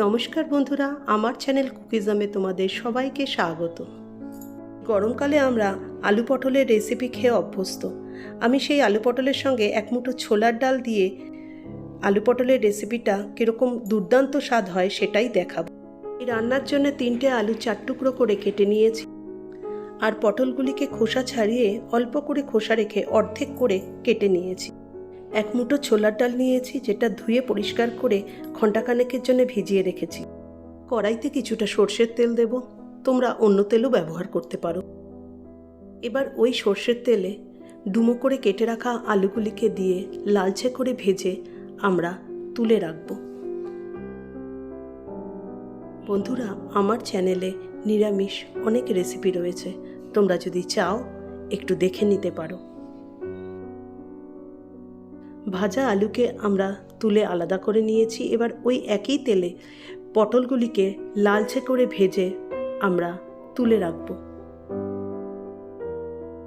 নমস্কার বন্ধুরা, আমার চ্যানেল কুকিজমে তোমাদের সবাইকে স্বাগত। গরমকালে আমরা আলু পটলের রেসিপি খেয়ে অভ্যস্ত। আমি সেই আলু পটলের সঙ্গে এক মুঠো ছোলার ডাল দিয়ে আলু পটলের রেসিপিটা কীরকম দুর্দান্ত স্বাদ হয় সেটাই দেখাবো। এই রান্নার জন্য তিনটে আলু চার টুকরো করে কেটে নিয়েছি আর পটলগুলিকে খোসা ছাড়িয়ে অল্প করে খোসা রেখে অর্ধেক করে কেটে নিয়েছি। এক মুঠো ছোলার ডাল নিয়েছি, যেটা ধুয়ে পরিষ্কার করে ঘণ্টাখানেকের জন্য ভিজিয়ে রেখেছি। কড়াইতে কিছুটা সর্ষের তেল দেব। তোমরা অন্য তেলও ব্যবহার করতে পারো। এবার ওই সর্ষের তেলে ডুমো করে কেটে রাখা আলুগুলিকে দিয়ে লালচে করে ভেজে আমরা তুলে রাখব। বন্ধুরা, আমার চ্যানেলে নিরামিষ অনেক রেসিপি রয়েছে। তোমরা যদি চাও, একটু দেখে নিতে পারো। ভাজা আলুকে আমরা তুলে আলাদা করে নিয়েছি। এবার ওই একই তেলে পটলগুলিকে লালচে করে ভেজে আমরা তুলে রাখব।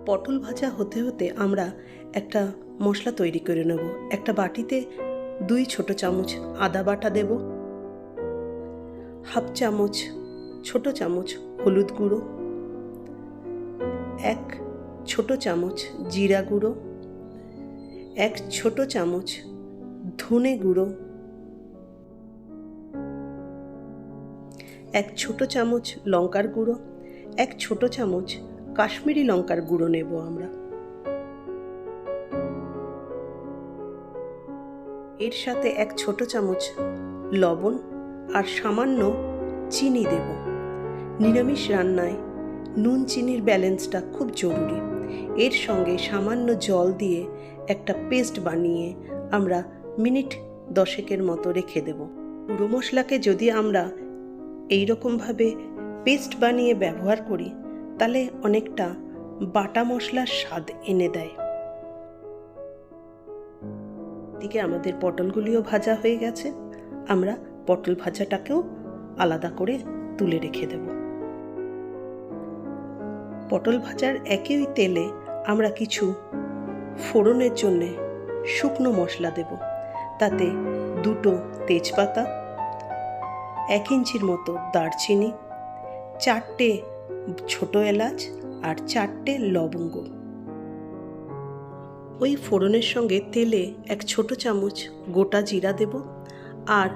পটল ভাজা হতে হতে আমরা একটা মশলা তৈরি করে নেব। একটা বাটিতে দুই ছোট চামচ আদা বাটা দেব, হাফ চামচ ছোট চামচ হলুদ গুঁড়ো, এক ছোট চামচ জিরা গুঁড়ো এক ছোট চামচ ধনে গুঁড়ো, এক ছোট চামচ লঙ্কার গুঁড়ো, এক ছোট চামচ কাশ্মীরি লঙ্কার গুঁড়ো নেব আমরা। এর সাথে এক ছোট চামচ লবণ আর সামান্য চিনি দেব। নিরামিষ রান্নায় নুন, চিনির ব্যালেন্সটা খুব জরুরি। এর সঙ্গে সামান্য জল দিয়ে একটা পেস্ট বানিয়ে আমরা মিনিট দশেকের মতো রেখে দেব। গুঁড়ো মশলাকে যদি আমরা এই রকমভাবে পেস্ট বানিয়ে ব্যবহার করি, তাহলে অনেকটা বাটা মশলার স্বাদ এনে দেয়। দিকে আমাদের পটলগুলিও ভাজা হয়ে গেছে। আমরা পটল ভাজাটাকেও আলাদা করে তুলে রেখে দেব। পটল ভাজার একই তেলে আমরা কিছু ফোড়নের জন্যে শুকনো মশলা দেব। তাতে দুটো তেজপাতা, এক ইঞ্চির মতো দারচিনি, চারটে ছোট এলাচ আর চারটে লবঙ্গ। ওই ফোড়নের সঙ্গে তেলে এক ছোট চামচ গোটা জিরা দেব আর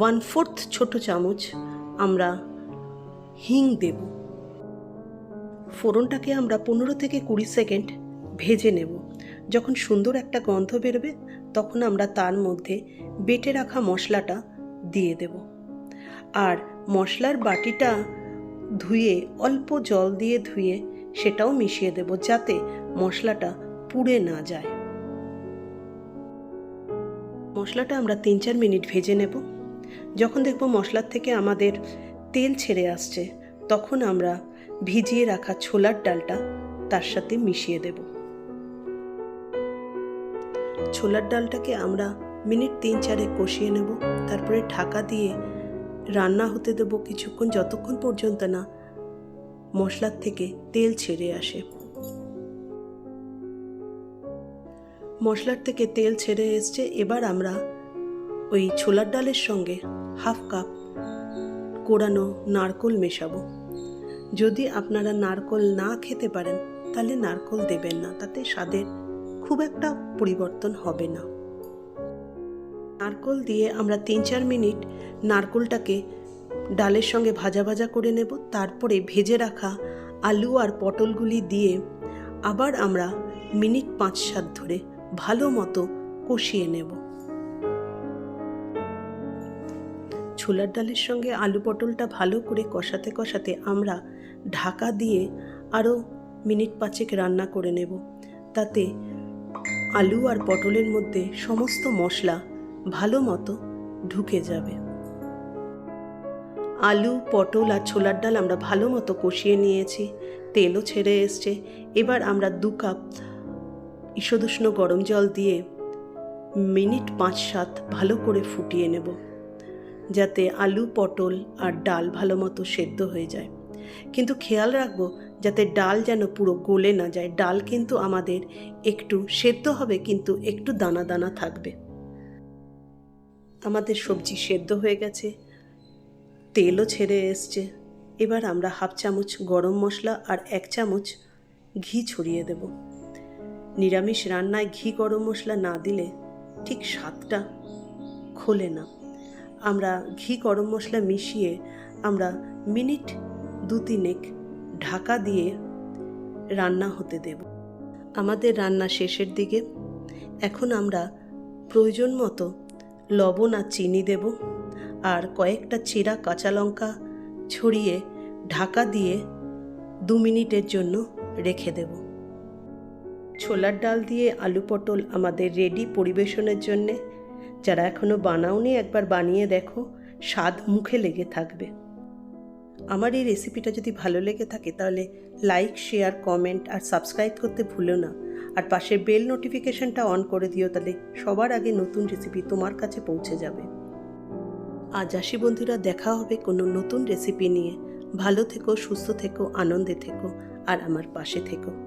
ওয়ান ফোর্থ ছোট চামচ আমরা হিং দেব। ফোড়নটাকে আমরা পনেরো থেকে কুড়ি সেকেন্ড ভেজে নেব। যখন সুন্দর একটা গন্ধ বেরোবে, তখন আমরা তার মধ্যে বেটে রাখা মশলাটা দিয়ে দেব। আর মশলার বাটিটা ধুয়ে, অল্প জল দিয়ে ধুয়ে সেটাও মিশিয়ে দেব যাতে মশলাটা পুড়ে না যায়। মশলাটা আমরা তিন চার মিনিট ভেজে নেব। যখন দেখব মশলার থেকে আমাদের তেল ছেড়ে আসছে, তখন আমরা ভিজিয়ে রাখা ছোলার ডালটা তার সাথে মিশিয়ে দেব। ছোলার ডালটাকে আমরা মিনিট তিন চারে কষিয়ে নেব। তারপরে ঢাকা দিয়ে রান্না হতে দেব কিছুক্ষণ, যতক্ষণ পর্যন্ত না মশলার থেকে তেল ছেড়ে আসে। মশলার থেকে তেল ছেড়ে এসছে, এবার আমরা ওই ছোলার ডালের সঙ্গে হাফ কাপ কোড়ানো নারকোল মেশাবো। যদি আপনারা নারকোল না খেতে পারেন, তাহলে নারকোল দেবেন না, তাতে স্বাদের খুব একটা পরিবর্তন হবে না। নারকোল দিয়ে আমরা তিন চার মিনিট নারকোলটাকে ডালের সঙ্গে ভাজা ভাজা করে নেব, তারপরে ভেজে রাখা আলু আর পটলগুলি দিয়ে আবার আমরা মিনিট পাঁচ সাত ধরে ভালো মতো কষিয়ে নেব। ছোলার ডালের সঙ্গে আলু পটলটা ভালো করে কষাতে কষাতে আমরা ঢাকা দিয়ে আরও মিনিট পাঁচেক রান্না করে নেব। তাতে আলু আর পটলের মধ্যে সমস্ত মশলা ভালো মতো ঢুকে যাবে। আলু, পটল আর ছোলার ডাল আমরা ভালো মতো কষিয়ে নিয়েছি, তেলও ছেড়ে এসছে। এবার আমরা দু কাপ ঈষদুষ্ণ গরম জল দিয়ে মিনিট পাঁচ সাত ভালো করে ফুটিয়ে নেব, যাতে আলু, পটল আর ডাল ভালো মতো সেদ্ধ হয়ে যায়। কিন্তু খেয়াল রাখব যাতে ডাল যেন পুরো গলে না যায়। ডাল কিন্তু আমাদের একটু সেদ্ধ হবে, কিন্তু একটু দানা দানা থাকবে। আমাদের সবজি সেদ্ধ হয়ে গেছে, তেলও ছেড়ে এসছে। এবার আমরা হাফ চামচ গরম মশলা আর এক চামচ ঘি ছড়িয়ে দেব। নিরামিষ রান্নায় ঘি গরম মশলা না দিলে ঠিক স্বাদটা খোলে না। আমরা ঘি গরম মশলা মিশিয়ে আমরা মিনিট দু তিনেক ঢাকা দিয়ে রান্না হতে দেব। আমাদের রান্না শেষের দিকে এখন আমরা প্রয়োজন মতো লবণ আর চিনি দেব আর কয়েকটা চিরা কাঁচা লঙ্কা ছড়িয়ে ঢাকা দিয়ে দু মিনিটের জন্য রেখে দেব। ছোলার ডাল দিয়ে আলু পটল আমাদের রেডি পরিবেশনের জন্যে। যারা এখনও বানাওনি একবার বানিয়ে দেখো, স্বাদ মুখে লেগে থাকবে। আমার এই রেসিপিটা যদি ভালো লেগে থাকে, তাহলে লাইক শেয়ার কমেন্ট আর সাবস্ক্রাইব করতে ভুলো না। আর পাশে বেল নোটিফিকেশনটা অন করে দিও, তাহলে সবার আগে নতুন রেসিপি তোমার কাছে পৌঁছে যাবে। আজ আসি বন্ধুরা, দেখা হবে কোনো নতুন রেসিপি নিয়ে। ভালো থেকো, সুস্থ থেকো, আনন্দে থেকো, আর আমার পাশে থেকো।